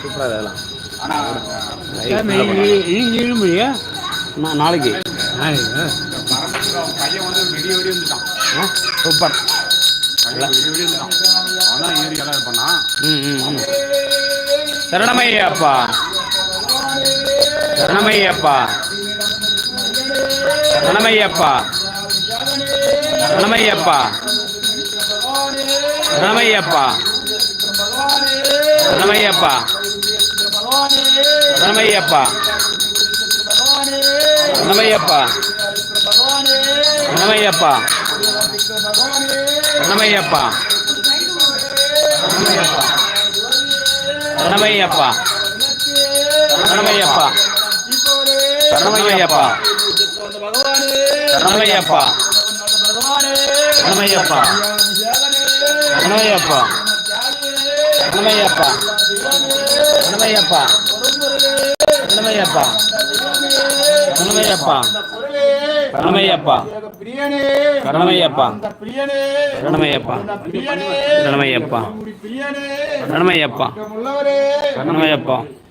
சூப்பராக வேலாம் நீங்கள் இருமுடியா நாளைக்கு. நாளைக்கு சூப்பர். சரணமையப்பா சரணமையப்பா சரணமையப்பா சரணமையப்பா சரணமையப்பா சரணமையப்பா சரணமையப்பா சரணமையப்பா சரணமையப்பா சரணமையப்பா சரணமையப்பா சரணமையப்பா சரணமையப்பா சரணமையப்பா சரணமையப்பா சரணமையப்பா சரணமையப்பா சரணமையப்பா சரணமையப்பா சரணமையப்பா சரணமையப்பா பிரியனே சரணமையப்பா பிரியனே சரணமையப்பா பிரியனே சரணமையப்பா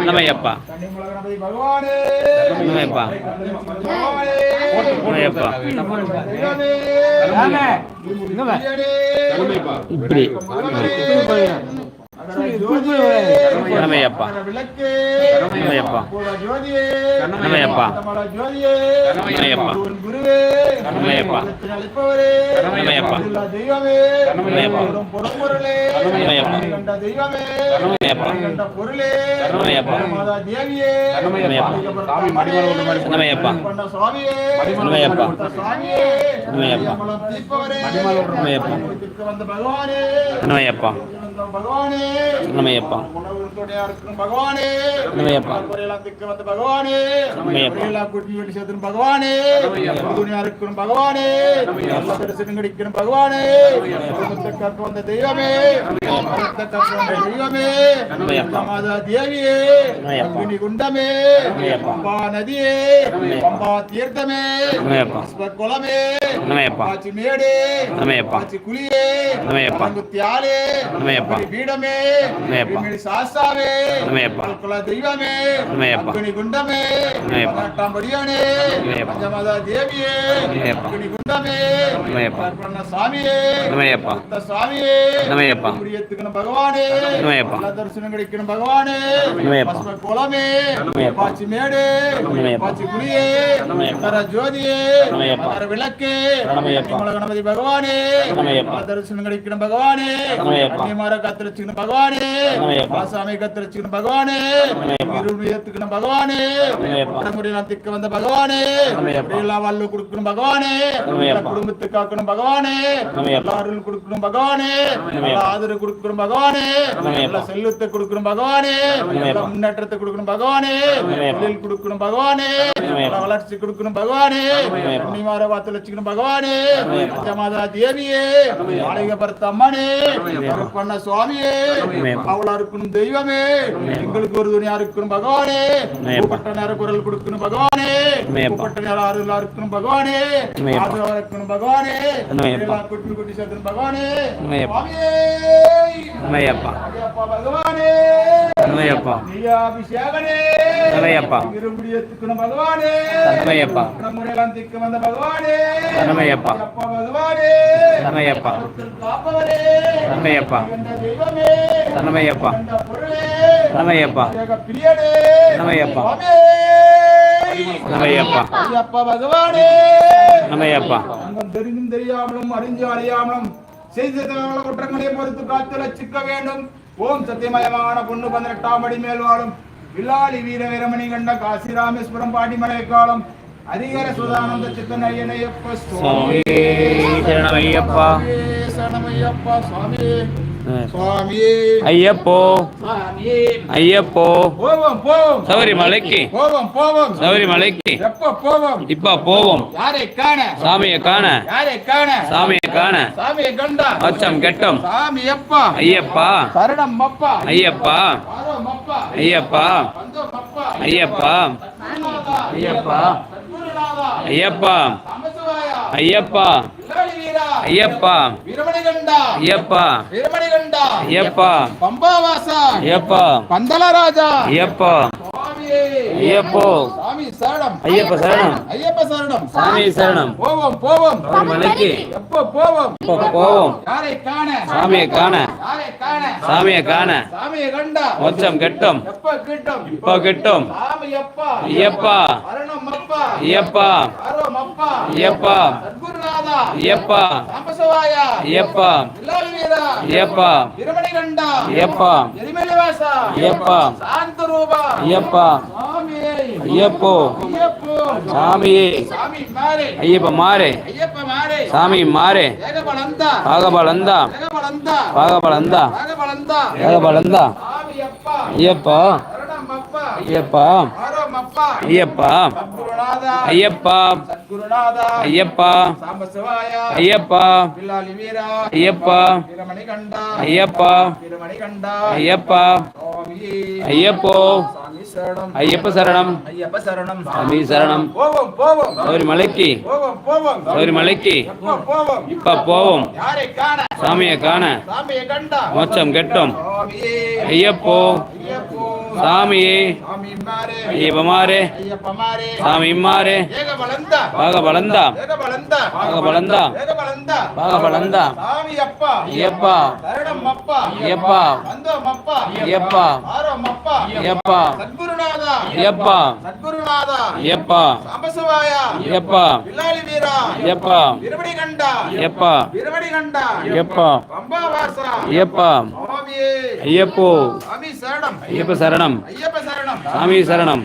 நம்மையப்பா நம்மையப்பா நம்மையப்பா இப்படி. குரு குருவே நம்மையப்பா பகவானே. நம்மையப்பா திக்கு வந்து பகவானே. நம்மையப்பா குட்டி வெட்டி சேர்த்து பகவானே. துணியா இருக்கணும் பகவானே. தரிசனம் கிடைக்கணும் பகவானே. கற்ப வந்த தெய்வமே. கற்ப வந்த தெய்வமே. மாதா தேவியே. அம்பினி குண்டமே பம்பா நதியே. பம்பா தீர்த்தமே. குளமே. நம்மையப்பா மேடே. நம்மையப்பா குளியே. நம்மையப்பா தியாலே நம்மையப்பா నమయప్ప పీడమే నమయప్ప శాస్త్రావే నమయప్ప కుల దైవమే నమయప్ప అగ్ని గుండమే నమయప్ప పట్టాంబడియనే నమయప్ప పంచమద దేవియే నమయప్ప అగ్ని గుండమే నమయప్ప అర్పణ స్వామియే నమయప్ప భక్త స్వామియే నమయప్ప కుడియెత్తుకున భగవానే నమయప్ప కుల దర్శనం கிடைக்கிற భగవానే నమయప్ప పసుప కులమే నమయప్ప పచ్చి మేడే నమయప్ప పచ్చి కుడియే నమయప్ప తర జ్యోతియే నమయప్ప తర విளக்கே నమయప్ప గణపతి భగవానే నమయప్ప దర్శనం கிடைக்கிற భగవానే నమయప్ప మరక கத்துல பகவானே ஆசாமியை கத்துல பகவானே இருள் பகவானே உடம்புடையெல்லாம் திக்க வந்த பகவானே எல்லாம் வல்லு கொடுக்கணும் பகவானே குடும்பத்தை காக்கணும் பகவானே எல்லாரும் கொடுக்கணும் பகவானே ஆதரவு கொடுக்கணும் பகவானே செல்வத்தை கொடுக்கணும் பகவானே முன்னேற்றத்தை கொடுக்கணும் பகவானே தொழில் கொடுக்கணும் பகவானே வளர்ச்சி கொடுக்கணும் பகவானே புண்ணியமார வாத்து வச்சுக்கணும் பகவானே மாதா தேவியே மாளிகை பரத்த அம்மனே பண்ண சுவாமியே அவளாருக்கும் தெய்வமே. எங்களுக்கு ஒரு துணியா இருக்கணும் பகவானே. பட்ட நேர குரல் கொடுக்கணும் பகவானே. பட்ட நேர அருளா இருக்கணும் பகவானே. ஆதரவா இருக்கணும் பகவானே. குட்டி குட்டி சேர்த்து பகவானே. சுவாமியேப்பா பகவானே. தன்மையப்பா அபிஷேகனே தன்மையப்பா விரும்பி எடுத்துக்கணும் பகவானே. தன்மையப்பா நம்முடையெல்லாம் திக்கு வந்த பகவானே. தன்மையப்பா பகவானே. தன்மையப்பா தன்மையப்பா தனமையப்பா. தனமையப்பா. தனமையப்பா. ஓம் சத்தியமயமான பொண்ணு பதினெட்டாம் அடி மேல் வாழும் காசி ராமேஸ்வரம் பாண்டிமலை காலம். அதிகார சுதானந்த சித்தன் ஐயனையப்ப சுவாமி சரணமையப்பா. சரணமையப்பா சுவாமி ஐயப்போ. ஐயப்போ. போவோம் போவோம். சபரிமலைக்கு. போவோம் போவோம். சபரிமலைக்கு. இப்ப போவோம். யாரை காண? சாமியை காண. யாரை காண? சாமியை காண. சாமியை கண்டா? அச்சம் கெட்டும். ஐயப்பா. ஐயப்பா. ஐயப்பா. ஐயப்பா. ஐயப்பா. ஐயப்பா. ஐயப்பா. ஐயப்பா. ஐயப்பா. ஐயப்பா. பம்பாவாசா, ஐயப்பா. பந்தலராஜா, ஐயப்பா. ஐயப்போ. சாமி சரணம். ஐயப்ப சரணம். ஐயப்ப சரணம். சாமி சரணம். போவோம் போவோம். சபரிமலைக்கு எப்போ போவோம்? இப்ப போவோம்? யாரை காண? சாமியை காண. யாரை காண? சாமியை காண. சாமியை கண்டா. மொச்சம் கெட்டும். எப்ப கிட்டும்? இப்ப கெட்டும். சாமி அப்பா ஐயப்பா. சரணம் அப்பா. ஐயப்பா. ஆரோம் அப்பா. ஐயப்பா. சத்குருநாதா ஐயப்பா. சாம்பசவாயா ஐயப்பா. வில்லாளி வீரா. ஐயப்பா. வீரமணிகண்டா ஐயப்பா. எரிமலைவாசா ஐயப்பா. சாந்த ரூபா. ஐயப்பா. ஐயப்போ. சாமியே. ஐயப்ப மாறே. சாமி மாறே. பாகபலந்தா. பாகபலந்தா. ஏகபலந்தா ஐயப்பா. ஐயப்பா. ஐயப்பா. ஐயப்பா. ஐயப்பா. ஐயப்பா. ஐயப்பா. ஐயப்பா. ஐயப்பா. ஐயப்போ. சரணம். ஐயப்ப சரணம். ஐயப்ப சரணம். சாமி சரணம். போவோம் போவோம். சபரிமலைக்கு போவோம் போவோம். சபரிமலைக்கு எப்போ போவோம்? இப்ப போவோம். யாரை காண? சாமியை காண. சாமியை கண்டா. மோட்சம் கெட்டும். ஐயப்போ. சாமியே. ஐயப்பமாரே. சாமி இம்மாரே ஐயப்பா. ஐயப்பா. ஐயப்பா. ஆரோம் அப்பா ஐயப்பா. சத்குருநாதா. ஐயப்பா. சத்குருநாதா. ஐயப்பா. சாம்பசிவாயா ஐயப்பா. வில்லாளி வீரா. ஐயப்பா. வீரமணி கண்டா ஐயப்பா. வீரமணி கண்டா ஐயப்பா. பம்பாவாசா ஐயப்பா. சுவாமியே ஐயப்போ. சாமி சரணம். ஐயப்ப சரணம். ஐயப்ப சரணம். சாமி சரணம்.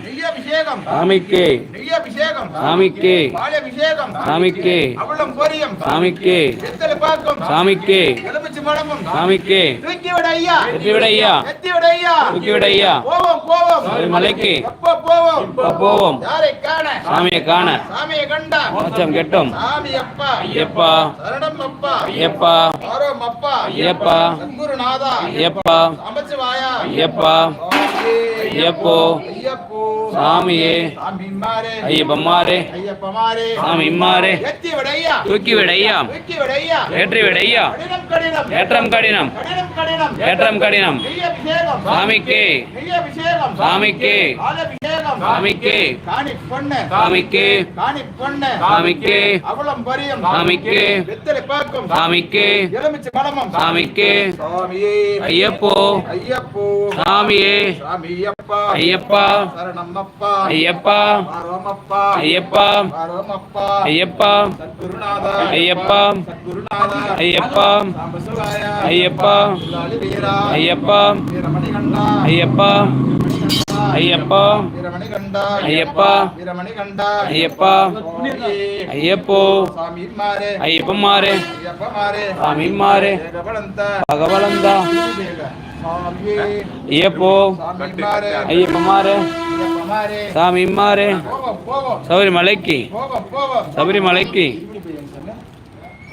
நெய்யபிஷேகம் சாமிக்கு. நெய்யபிஷேகம். சாமிக்கு. பாலபிஷேகம் சாமிக்கு. அவளம் பொரியம் சாமிக்கு. வெத்தலை பாக்கம் சாமிக்கு. எலுமிச்சு மடமும் சாமிக்கு. தூக்கி விட ஐயா வெற்றி விட ஐயா எத்தி விட ஐயா தூக்கி விட ஐயா போவோம். போவோம் சபரிமலைக்கு எப்போ போவோம். இப்ப போவோம். யாரை காண? சாமியை காண. சாமியை கண்டா. மோட்சம் கெட்டும். சாமி அப்பா. ஐயப்பா. சரணம் அப்பா. ஐயப்பா. ஆரோம் அப்பா. ஐயப்பா. சத்குருநாதா. ஐயப்பா. அமைச்சுவாயா ஐயப்பா. ஐயப்போ சாமியே சாமி சாமி இம்மாரே தூக்கி விட ஐயா ஏற்றி விட ஐயா ஏற்றம் கடினம் ஏற்றம் கடினம் சாமிக்கு சாமிக்கு சாமிக்கு சாமிக்கு சாமிக்கு பரியம் சாமிக்கு வெத்தலை பாக்கும் சாமிக்கு சாமிக்கு ஐயப்போ ஐயப்போ சாமியே சாமி ஐயப்பா ஐயப்பா சரணம் அப்பா ஐயப்பா ஆரோமப்பா ஐயப்பா ஆரோமப்பா ஐயப்பா சத்குருநாதா ஐயப்பா சத்குருநாதா ஐயப்பா ஐயப்பா ஐயப்பா ஐயப்பா ஐயப்பா ஐயப்பா ஐயப்பமாரே ஐயப்போ. ஐயப்பமாரே. சாமி மாரே போவோம் போவோம். சபரிமலைக்கு. சபரிமலைக்கு.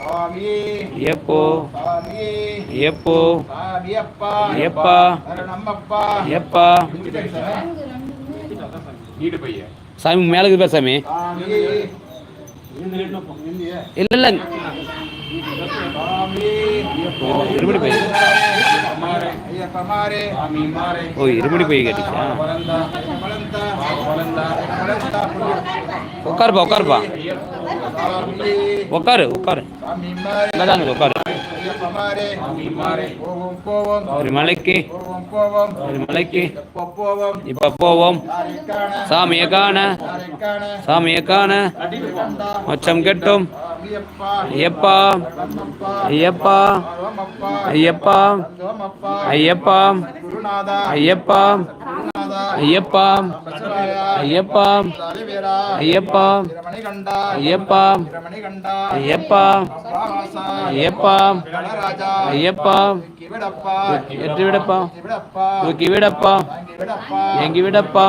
சாமியே. ஐயப்போ. சாமியே. ஐயப்போ. சாமி நீடு பையன் சாமி? இல்ல இல்ல. சாமியே. இருமுடி போய் ஐயப்ப மாறே சாமி மாறே ஓ இருமுடி போய் கேட்டுச்சா உட்காருப்பா உட்காருப்பா உட்காரு உட்காரு இங்கதாங்க உட்காரு போவோம் சபரிமலைக்கு எப்போ போவோம் இப்ப போவோம் சாமியை காண சாமியை காண மொச்சம் கெட்டும் ஐயப்பா ஐயப்பா ஐயப்பா ஐயப்பா ஐயப்பா ஐயப்பா ஐயப்பா ஐயப்பா ஐயப்பா ஐயப்பா ஐயப்பா ஐயப்பா எட்டு விடப்பா தூக்கி விடப்பா எங்கி விடப்பா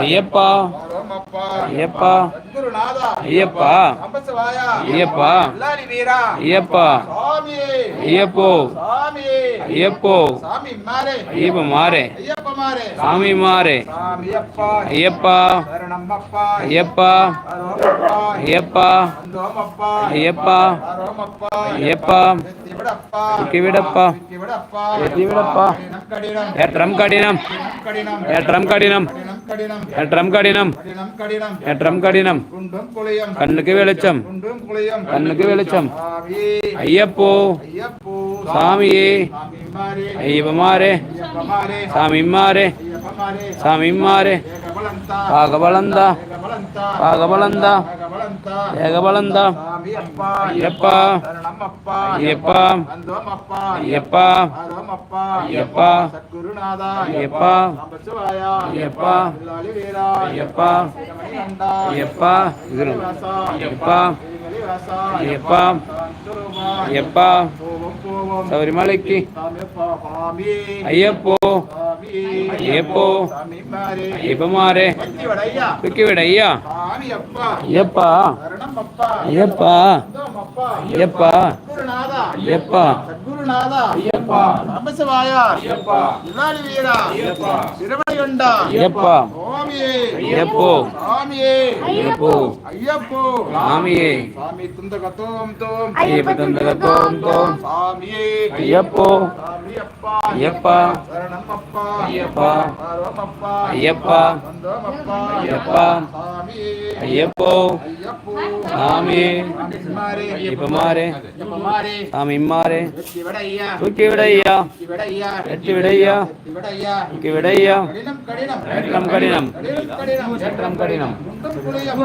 ஐயப்பா ஐயப்பா ஐயப்பா ஐயப்பா. ஐயப்பா. ஐயப்பா. ஐயப்போ. ஐயப்போ மாறே. சாமி மாறே. ஐயப்பா. ஐயப்பா. ஐயப்பா. ஐயப்பா. ஐயப்பா. விடப்பா விடப்பா விடப்பா விடப்பா கடினம் ஏற்றம் கடினம். கடினம் ஏற்றம் கடினம். கடினம் கடினம். ஏற்றம் கடினம். கண்ணுக்கு வெளிச்சம். கண்ணுக்கு வெளிச்சம். சாமி. ஐயப்போ. ஐயப்போ. சாமியே. சாமி மாரே ஐயப்பமாரே. ஐயப்ப மாரே சாமி மாறே ஐயப்ப மாரே சாமி ஏகபலந்தா பாகபலந்தா. பாகபலந்தா. ஏகபலந்தா ஏகபலந்தா. சாமி அப்பா. ஐயப்பா. சரணம்மப்பா ஐயப்பா. அந்தோமப்பா. ஐயப்பா. அரோமப்பா. போவோம் போவோம் சபரிமலைக்கு. ஐயப்போ ஐயப்போ ஐயப்பமாரே. தூக்கி விட ஐயா ஐயப்பா ஐயப்பா. ஐயப்பா. ஐயப்பா. ஐயப்பா. ஐயப்பா. வீரா ஐயப்பா. சாமியே. ஐயப்போ. ஐயப்போ. சாமியே. சாமி துந்தக தோம். ஐயப்ப தந்தக தோம். சாமியே. ஐயப்போ. ஐயப்பா. ஐயப்பா. பரமப்பா. ஐயப்பா. மாரே சாமி தூக்கி விடையா விடையா தூக்கி ஐயா கடினம் கடினம். ஏற்றம் கடினம்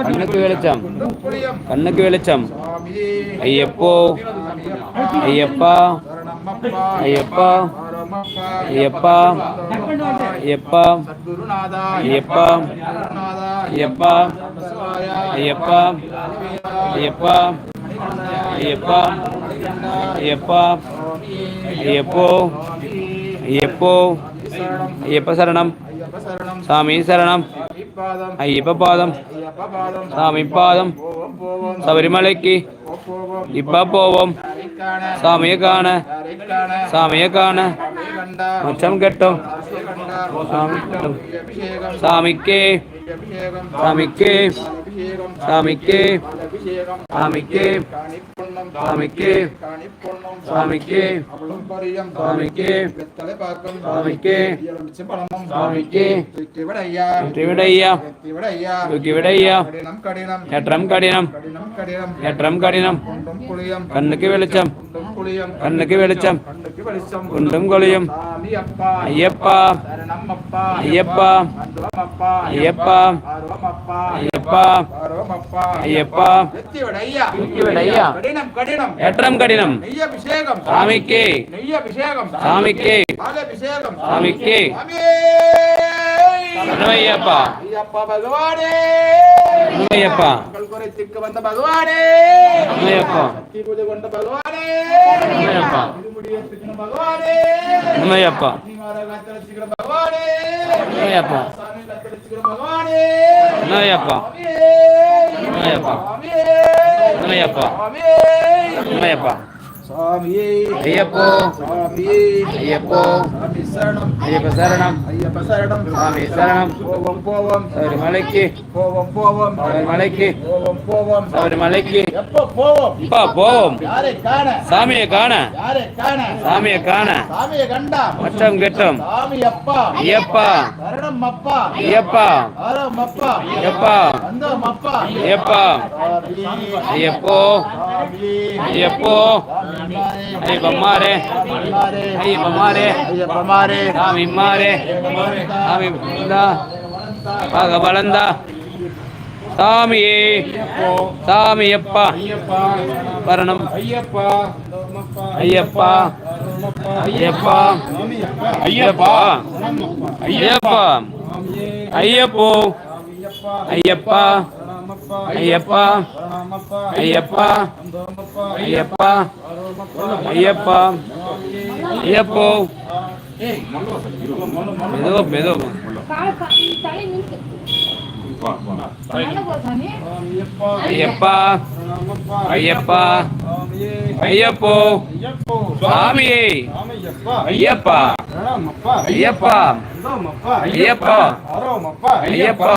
கண்ணுக்கு வெளிச்சம் கண்ணுக்கு வெளிச்சம் ஐயப்போ ஐயப்பா ஐயப்பா ஐயப்பா ஐயப்பா ஐயப்பா ஐயப்பா ஐயப்பா ஐயப்பா ஐயப்பா ஐயப்பா ஐயப்போ ஐயப்போ ஐயப்ப சரணம் சாமி சரணம். ஐயப்ப பாதம். சாமி பாதம். சபரிமலைக்கு. இப்ப போவோம். சாமியை காண. சாமியை காண. மச்சம் கட்டும். சாமி சாமிக்கே. சாமிக்கே. சாமிக்கே. சாமிக்கே. சாமிக்கே. சாமிக்கே. சாமிக்கே. சாமிக்கே. சாமிக்கே. ஐயா கடினம் ஏற்றம் கடினம். கண்ணுக்கு வெளிச்சம். கண்ணுக்கு வெளிச்சம். குண்டும் அப்பா. ஐயப்பா. ஐயப்பா ஐயப்பா ஐயப்பா ஐயப்பா. ஐயா கடினம் கடினம். ஏற்றம் கடினம். நெய்ய அபிஷேகம் சாமிக்கே. சாமிக்கே. சாமிக்கே சாமியே ஐயப்பா பகவானே. ஐயப்பா மக்கள் குறைத்துக்கு வந்த பகவானே. ஐயப்பா சக்தி பூஜை கொண்ட பகவானே. ஐயப்பா திருமுடியத்துக்கு பகவானே. ஐயப்பா நீமார காத்தடிச்சுக்கிற பகவானே. ஐயப்பா சாமி காத்தடிச்சுக்கிற பகவானே. ஐயப்பா சாமியே ஐயப்பா சாமியே சாமியே. ஐயப்பா. சாமியே. ஐயப்போ. சாமி சரணம். ஐயப்ப சரணம். ஐயப்ப சரணம். சாமி சரணம். போவோம் போவோம் சபரிமலைக்கு போவோம் போவோம் சபரிமலைக்கு போவோம் போவோம் சபரிமலைக்கு எப்போ போவோம் அப்பா போவோம் யாரை காண? சாமியை காண. யாரை காண? சாமியை காண. சாமியை கண்டா? மச்சம் கெட்டும். சாமி அப்பா. ஐயப்பா. சரணம் அப்பா. ஐயப்பா. ஆரம் அப்பா. ஐயப்பா. வந்தோம் அப்பா. ஐயப்பா. சாமி. ஐயப்போ. சாமி. ஐயப்போ. ஐயப்பம்மாரே ஐயப்பம்மாரே ஐயப்பமாரே. சாமிம்மாரே சாமி பாக பலந்தா சாமியே. சாமியப்பா. ஐயப்பா. வரணம். ஐயப்பா. ஐயப்பா. ஐயப்பா. ஐயப்பா. ஐயப்பா. ஐயப்போ. ஐயப்பா. ஐயப்பா. ஐயப்பா. ஐயப்பா. ஐயப்பா. ஐயப்போ. மெதுவா மெதுவா. ஐயப்பா. ஐயப்பா. ஐயப்போ. சுவாமியே ஐயப்பா. ஐயப்பா. ஐயப்பா. ஐயப்பா. ஐயப்போ.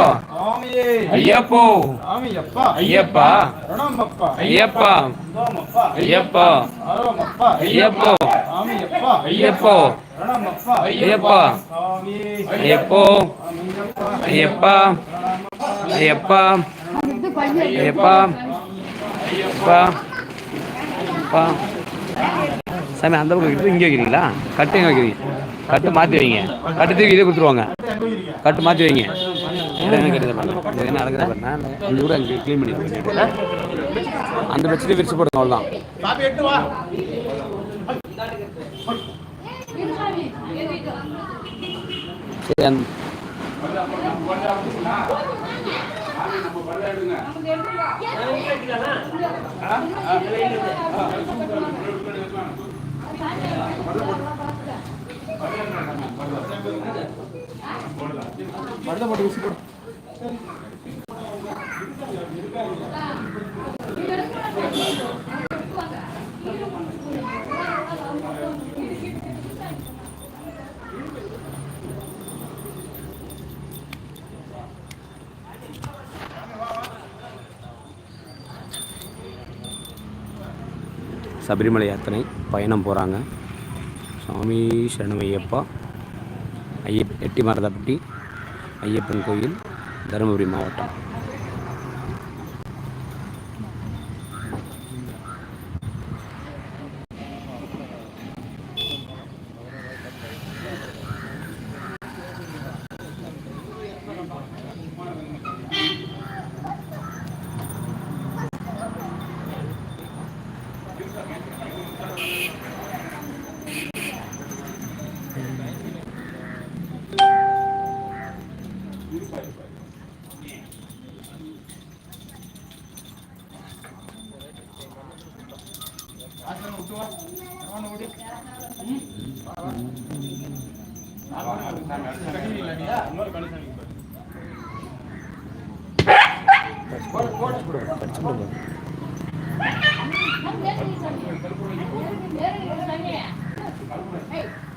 ஐயப்பா. ஐயப்பா. ஐயப்பா. ஐயப்போ. ஐயப்போ. ஐயப்பா. ஐயப்போ. ஐயப்பா. ஐயப்பா. ஐயப்பா. ஐயப்பா. அப்பா சாமி அந்த பக்கம் இங்கே வைக்கிறீங்களா? கட்டு எங்கே வைக்கிறீங்க. கட்டு மாற்றி வைங்க கட்டு தூக்கி இதை கொடுத்துருவாங்க கட்டு மாற்றி வைங்க இல்லை, என்ன கேட்டது பாருங்க. இந்த அங்கே க்ளீன் பண்ணி அந்த பிரச்சனையை விரிச்சு போடுங்க அவ்வளோதான் சரி அந்த படுத்த போட்டு ஊசி போடு சபரிமலை யாத்திரை பயணம் போகிறாங்க சுவாமி சரணமையப்பா ஐயப் எட்டி மரதப்பட்டி ஐயப்பன் கோயில் தருமபுரி மாவட்டம். Hey!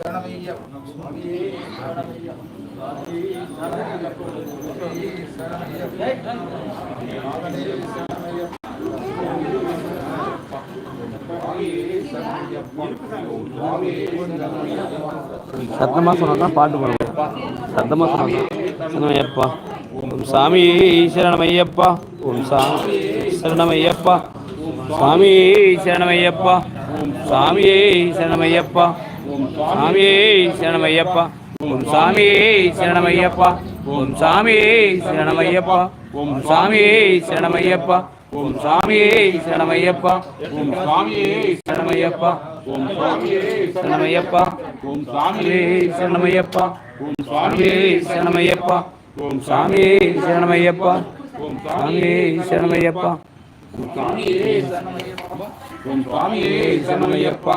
சரணமையப்பா சுவாமி சரணமையப்பா சுவாமி சரணமையப்பா சத்தமாக சொன்னா பாட்டு பாடுவோம் சத்தமாக சொன்னா சரணமையப்பா. ஓம் சாமி சரணமையப்பா. ஓம் சாமி சரணமையப்பா. சுவாமி சரணமையப்பா சாமி சரணமையப்பா. சாமி சரணமையப்பா ஓம் சாமி சரணமையப்பா ஓம் சாமி சரணமையப்பா ஓம் சாமி சரணமையப்பா ஓம் சாமி சரணமையப்பா ஓம் சுவாமியே சரணமையப்பா ஓம் சுவாமியே சரணமையப்பா ஓம் சாமியே சுவாமியே சரணமையப்பா ஓம் சாமியே சரணமையப்பா ஓம் சாமியே சரணமையப்பா ஓம் சாமியே சரணமையப்பா சுவாமியே ஓம் சுவாமியே சரணமையப்பா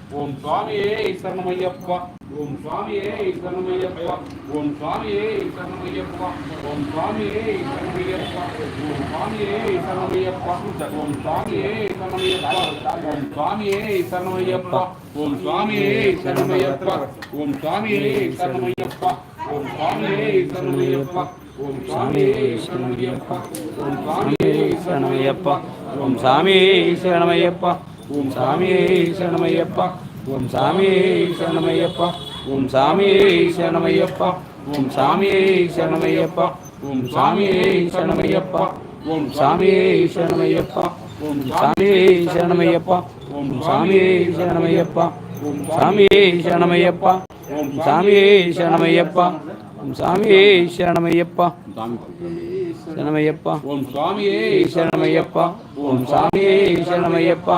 ஓம் சுவாமியே சரணமையப்பா ஓம் சுவாமியே சரணமையப்பா ஓம் சுவாமியே சரணமையப்பா ஓம் சுவாமியே சரணமையப்பா ஓம் சுவாமியே சரணமையப்பா ஓம் சுவாமியே சரணமையப்பா ஓம் சுவாமியே சரணமையப்பா ஓம் சுவாமியே சரணமையப்பா ஓம் சுவாமியே சரணமையப்பா ஓம் சுவாமியே சரணமையப்பா ஓம் சுவாமியே சரணமையப்பா ஓம் சுவாமியே சரணமையப்பா ஓம் சாமியே சரணமையப்பா ஓம் சாமியே சரணமையப்பா ஓம் சாமியே சரணமையப்பா ஓம் சாமியே சரணமையப்பா ஓம் சாமியே சரணமையப்பா ஓம் சாமியே சரணமையப்பா ஓம் சாமியே சரணமையப்பா ஓம் சாமியே சரணமையப்பா ஓம் சாமியே சரணமையப்பா ஓம் சாமியே சரணமையப்பா ஓம் சாமியே சரணமையப்பா ஓம் சாமியே சரணமையப்பா சரணமையப்பா ஓம் சுவாமியே சரணமையப்பா ஓம் சாமியே சரணமையப்பா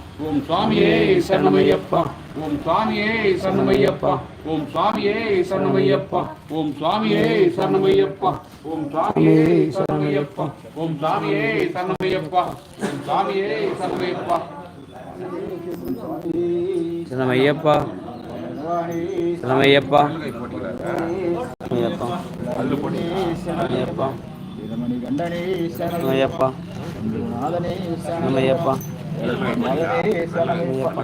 ஓம் சுவாமியே சரணமையப்பா. ஓம் சுவாமியே சரணமையப்பா. ஓம் சுவாமியே சரணமையப்பா. ஓம் சுவாமியே சரணமையப்பா. ஓம் சுவாமியே சரணமையப்பா. ஓம் சுவாமியே சரணமையப்பா. ஓம் சுவாமியே சரணமையப்பா. சரணமையப்பா. சரணமையப்பா. சரணமையப்பா. சரணமையப்பா. வீரமணி சரணமையப்பா. நாதனே சரணமையப்பா நாதனே சரணமையப்பா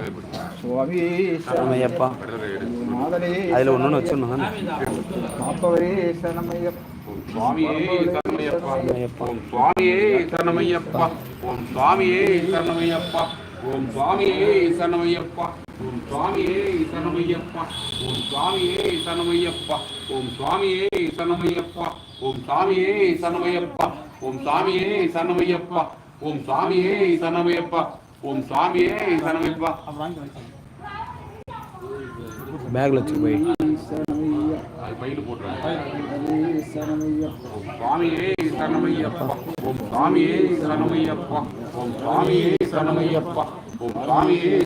சுவாமி சரணமையப்பா நாதனே அதில் ஒன்று வச்சிடணும் காப்பவரே சரணமையப்பா சுவாமியே சரணமையப்பா சுவாமியே சரணமையப்பா ஓம் சுவாமியே சரணமையப்பா ஓம் சுவாமியே சரணமையப்பா ஓம் சுவாமியே சரணமையப்பா ஓம் சுவாமியே சரணமையப்பா ஓம் சுவாமியே சரணமையப்பா ஓம் சுவாமியே சரணமையப்பா ஓம் சுவாமியே சரணமையப்பா ஓம் சுவாமியே சரணமையப்பா உன் சாமியே சனமைப்பா பேக்ல வச்சு போய். அது பையில் போட்டுறாங்க. சுவாமியே சனமையப்பா ஓம் சுவாமியே சனமையப்பா ஓம் சுவாமியே சனமையப்பா ஓம் சுவாமியே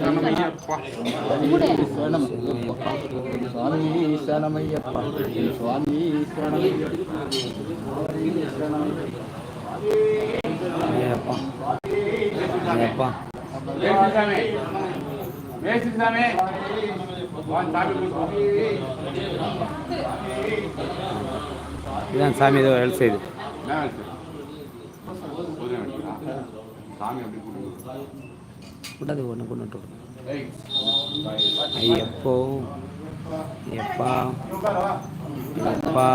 சனமையப்பா ஐயப்பா. இதான் சாமி ஏதோ ஹெல்ப் செய்யுது விடாது ஒன்று கொண்டு ஐயப்போ எப்பா எப்பா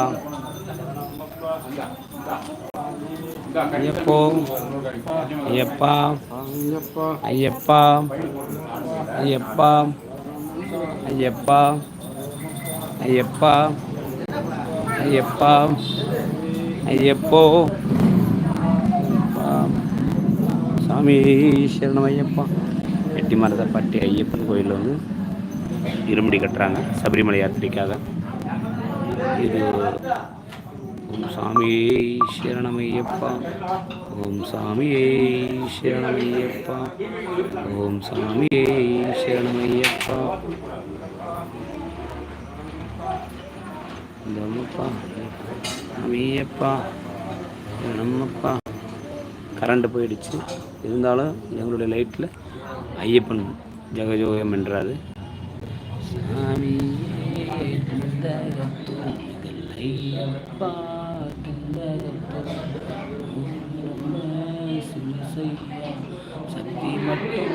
ஐயப்போ ஐயப்பா ஐயப்பா ஐயப்பா ஐயப்பா ஐயப்பா ஐயப்பா ஐயப்போ. சாமி சரணம் ஐயப்பா. எட்டி மரதப்பட்டி ஐயப்பன் கோயிலில் வந்து இருமுடி கட்டுறாங்க. சபரிமலை யாத்திரைக்காக. இது சாமியே சரணமையப்பா. ஓம் சாமியே சரணமையப்பா. ஓம் சாமியே சரணமையப்பா. நம்மப்பா சாமியப்பா. நம்மப்பா கரண்ட்டு போயிடுச்சு. இருந்தாலும் எங்களுடைய லைட்டில் ஐயப்பன் ஜெகஜோகம் என்றாரு. சாமி ஐயப்பா சக்தி மட்டும்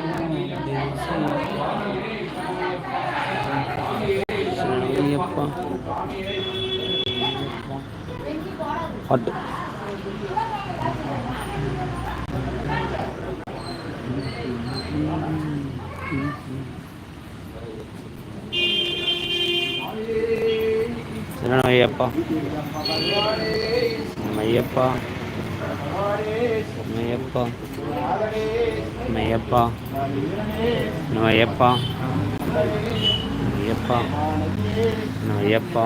ஐயப்பா பாட்டு சரணம் ஐயப்பா. ஐயப்பா ஐயப்பா ஐயப்பா நம்ம ஐயப்பா ஐயப்பா நம்ம ஐயப்பா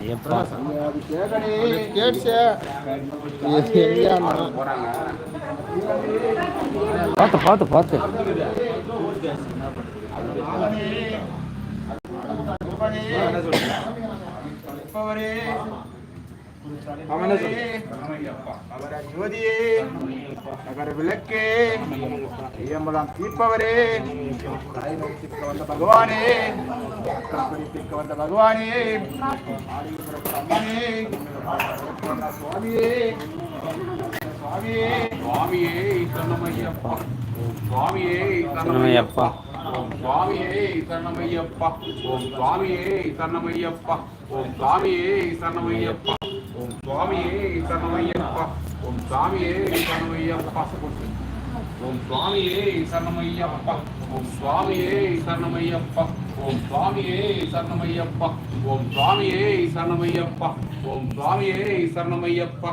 ஐயப்பா பார்த்து பார்த்து பார்த்து அவர ஜோதியே. நகர விளக்கே. ஐயம்பலம் தீர்ப்பவரே. தீர்க்க வந்த பகவானே. தீர்க்க வந்த பகவானே. அம்மனே, சுவாமியே. சுவாமியே. சுவாமியே சுவாமியே சரணமையப்பா. ஓம் சுவாமியே சரணமையப்பா ஓம் சுவாமியே சரணமையப்பா ஓம் சுவாமியே சரணமையப்பா ஓம் சுவாமியே சரணமையப்பா ஓம் சாமியே சரணமையப்பா ஓம் சுவாமியே சரணமையப்பா ஓம் சுவாமியே சரணமையப்பா ஓம் சுவாமியே சரணமையப்பா ஓம் சுவாமியே சரணமையப்பா ஓம் சுவாமியே சரணமையப்பா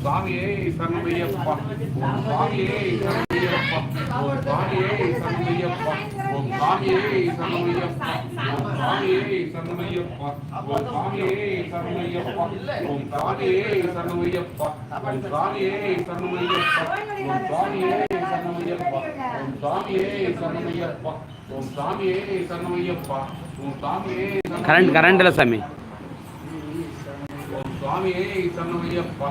சுவாமியே சரணமையப்பா ஓம் சுவாமியே சரணமையப்பா ஓம் சுவாமியே சரணமையப்பா ஓம் சுவாமியே சரணமையப்பா ஓம் சுவாமியே சரணமையப்பா ஓம் சுவாமியே சரணமையப்பா ஓம் சுவாமியே சரணமையப்பா ஓம் சுவாமியே சரணமையப்பா ஓம் சுவாமியே சரணமையப்பா ஓம் சுவாமியே சரணமையப்பா ஓம் சுவாமியே சரணமையப்பா ஓம் சுவாமியே கரண்ட் கரண்ட்டில் சாமி ஓம் சுவாமியே சரணமையப்பா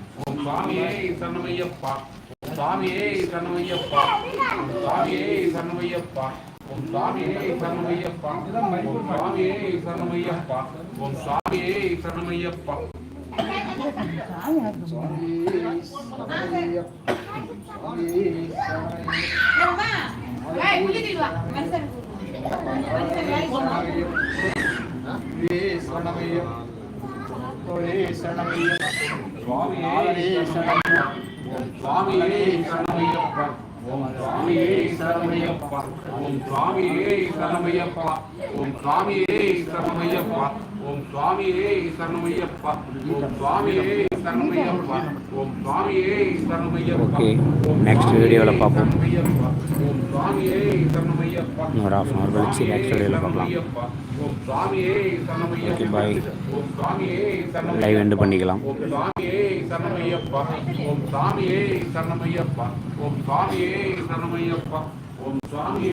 உன் சுவாமியே சரணமையப்பா. உன் சுவாமியே சரணமையப்பா. உன் சுவாமியே சரணமையப்பா. உன் சுவாமியே சரணமையப்பா. உன் சுவாமியே சரணமையப்பா. உன் சுவாமியே சரணமையப்பா. சரணமையப்பா. சுவாமியே சரணமையப்பா. ஓம் சுவாமியே சரணமையப்பா. ஓம் சுவாமியே சரணமையப்பா. ஓம் சுவாமியே சரணமையப்பா. ஓம் சுவாமியே ஓகே நெக்ஸ்ட் வீடியோவில் பார்ப்போம். ஒரு ஆஃப் அன் ஹவர் கழிச்சு நெக்ஸ்ட் வீடியோவில் பார்க்கலாம். ஓகே பாய் லைவ் எண்டு பண்ணிக்கலாம். ஓம் சுவாமியே